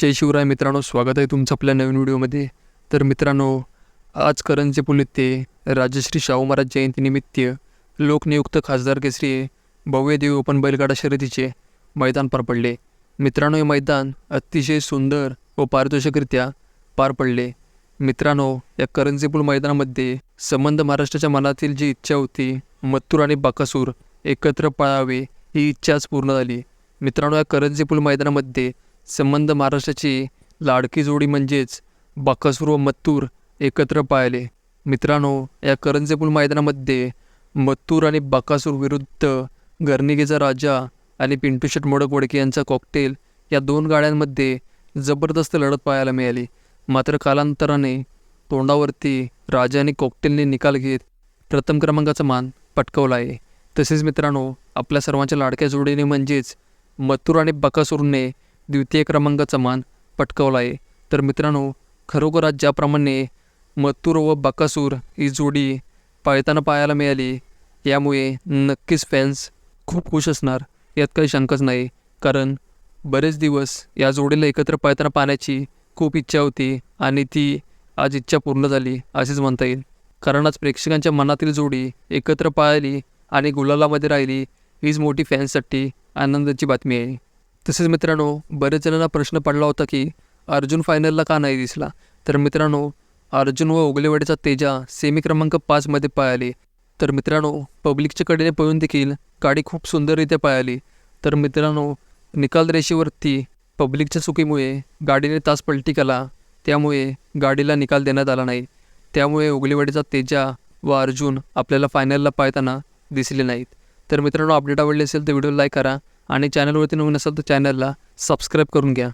जय शिवराय मित्रांनो स्वागत आहे तुमचं आपल्या नवीन व्हिडिओमध्ये. तर मित्रांनो आज करंजे पुलिते राजश्री शाहू महाराज जयंतीनिमित्त लोकनियुक्त खासदार केसरी भव्यदेवी ओपन बैलगाडा शर्यतीचे मैदान पार पडले. मित्रांनो हे मैदान अतिशय सुंदर व पारितोषिकरित्या पार पडले. मित्रांनो या करंजेपूल मैदानामध्ये संबंध महाराष्ट्राच्या मनातील जी इच्छा होती मत्तूर आणि बाकासूर एकत्र पळावे ही इच्छा आज पूर्ण झाली. मित्रांनो या करंजेपूल मैदानामध्ये संबंध महाराष्ट्राची लाडकी जोडी म्हणजेच बाकासूर व मत्तूर एकत्र पाहिले मित्रांनो या करंजेपूल मैदानामध्ये मत्तूर आणि बाकासूर विरुद्ध गर्निगेचा राजा आणि पिंटू शेट मोडक वडके यांचा कॉकटेल या दोन गाड्यांमध्ये जबरदस्त लढत पाहायला मिळाली. मात्र कालांतराने तोंडावरती राजा आणि कॉकटेलने निकाल घेत प्रथम क्रमांकाचा मान पटकवला आहे. तसेच मित्रांनो आपल्या सर्वांच्या लाडक्या जोडीने म्हणजेच मथुर आणि बकासूरने द्वितीय क्रमांकाचा मान पटकावला आहे. तर मित्रांनो खरोखर आज ज्याप्रमाणे मथुर व बकासूर ही जोडी पाळताना पाहायला मिळाली. यामुळे नक्कीच फॅन्स खूप खुश असणार यात काही शंकाच नाही. कारण बरेच दिवस या जोडीला एकत्र पाळताना पाहण्याची खूप इच्छा होती आणि ती आज इच्छा पूर्ण झाली असेच म्हणता येईल. कारण आज प्रेक्षकांच्या मनातील जोडी एकत्र पाळली आणि गुलालामध्ये राहिली हीच मोठी फॅन्ससाठी आनंदाची बातमी आहे. तसेच मित्रांनो बरेच जणांना प्रश्न पडला होता की अर्जुन फायनलला का नाही दिसला? तर मित्रांनो अर्जुन व ओगलेवाडीचा तेजा सेमी क्रमांक पाचमध्ये पळाली. तर मित्रांनो पब्लिकच्या कडेने पळून देखील गाडी खूप सुंदररित्या पळाली. तर मित्रांनो निकाल रेषेवरती पब्लिकच्या चुकीमुळे गाडीने तास पलटी केला. त्यामुळे गाडीला निकाल देण्यात आला नाही. त्यामुळे उगलेवाडीचा तेजा व अर्जुन आपल्याला फायनलला पाळताना दिसले नाहीत. तर मित्रांनो अपडेट आवडले असेल तर व्हिडिओ लाईक करा. आणि चॅनलवरती नवीन असाल तर चॅनलला सबस्क्राईब करून घ्या.